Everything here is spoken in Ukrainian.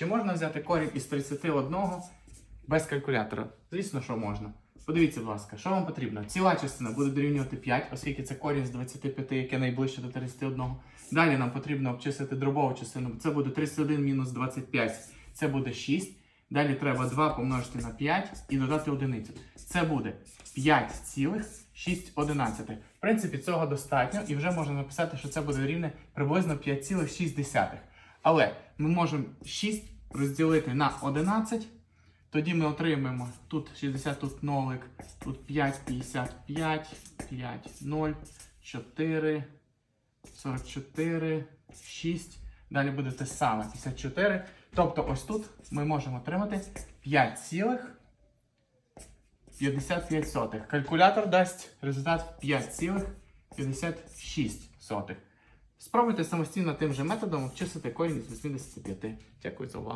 Чи можна взяти корінь із 31 без калькулятора? Звісно, що можна. Подивіться, будь ласка, що вам потрібно? Ціла частина буде дорівнювати 5, оскільки це корінь з 25, яке найближче до 31. Далі нам потрібно обчислити дробову частину. Це буде 31 мінус 25, це буде 6. Далі треба 2 помножити на 5 і додати одиницю. Це буде 5,6. В принципі, цього достатньо, і вже можна написати, що це буде рівне приблизно 5,6. Але ми можемо 6 розділити на 11. Тоді ми отримаємо тут 60, тут нолик, тут 5, 55, 5, 0, 4, 44, 6. Далі буде те саме 54. Тобто ось тут ми можемо отримати 5,55. Калькулятор дасть результат 5,56. Спробуйте самостійно тим же методом обчислити корінь з 85. Дякую за увагу.